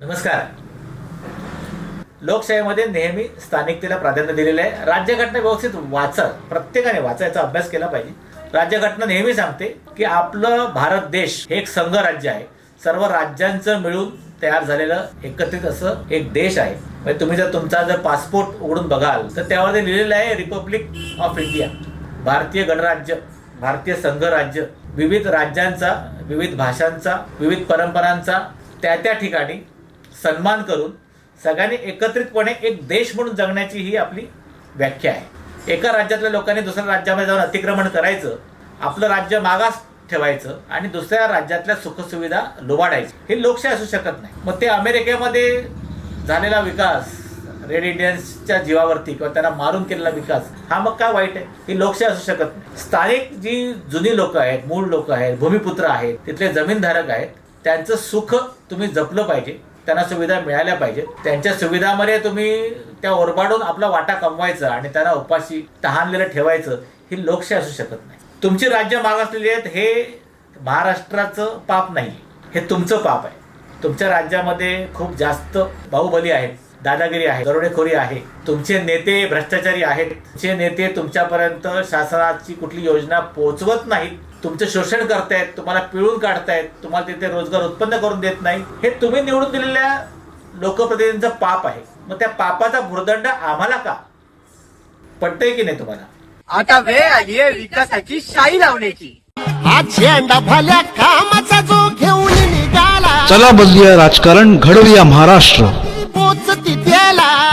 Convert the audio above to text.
नमस्कार. लोकशाहीमध्ये नेहमी स्थानिकतेला प्राधान्य दिलेलं आहे. राज्यघटना व्यवस्थित वाचा प्रत्येकाने वाचायचा अभ्यास केला पाहिजे. राज्यघटना नेहमी सांगते की आपलं भारत देश हे एक संघ राज्य आहे. सर्व राज्यांचं मिळून तयार झालेलं एकत्रित असं एक देश आहे. म्हणजे तुम्ही जर तुमचा जर पासपोर्ट उघडून बघाल तर त्यामध्ये लिहिलेलं आहे रिपब्लिक ऑफ इंडिया भारतीय गणराज्य भारतीय संघ राज्य विविध राज्यांचा विविध भाषांचा विविध परंपरांचा त्या त्या ठिकाणी सन्मान करून सगळ्यांनी एकत्रितपणे एक देश म्हणून जगण्याची ही आपली व्याख्या आहे. एका राज्यातल्या लोकांनी दुसऱ्या राज्यामध्ये जाऊन अतिक्रमण करायचं आपलं राज्य मागास ठेवायचं आणि दुसऱ्या राज्यातल्या सुखसुविधा लुबाडायची हे लोकशाही असू शकत नाही. मग ते अमेरिकेमध्ये झालेला विकास रेड इंडियन्सच्या जीवावरती किंवा त्यांना मारून केलेला विकास हा मग काय वाईट आहे? ही लोकशाही असू शकत नाही. स्थानिक जी जुनी लोक आहेत मूळ लोक आहेत भूमिपुत्र आहेत तिथले जमीनधारक आहेत त्यांचं सुख तुम्ही जपलं पाहिजे. त्यांना सुविधा मिळाल्या पाहिजेत. त्यांच्या सुविधामध्ये तुम्ही त्या ओरबाडून आपला वाटा कमवायचा आणि त्यांना उपाशी तहानलेलं ठेवायचं ही लोकशाही असू शकत नाही. तुमची राज्य मागासलेली आहेत हे महाराष्ट्राचं पाप नाही. हे तुमचं पाप आहे. तुमच्या राज्यामध्ये खूप जास्त बाहुबली आहेत. दादागिरी आहे दरोडेखोरी आहे. तुमचे नेते भ्रष्टाचारी आहेत. तुमचे नेते तुमच्यापर्यंत शासनाची कुठली योजना पोहोचवत नाहीत. तुमचं शोषण करतायत तुम्हाला पिळून काढतायत तुम्हाला तिथे रोजगार उत्पन्न करून देत नाही हे तुम्ही निवडून दिलेल्या लोकप्रतिनिधींचं पाप आहे. मग त्या पापाचा भुर्दंड आम्हाला का? पटतंय की नाही तुम्हाला? आता वेळ आली आहे विकासाची शाई लावण्याची. हा झेंडा भल्या कामाचा जो घेऊन निघाला. चला बदलूया राजकारण घडवूया महाराष्ट्र. Rất 天蓝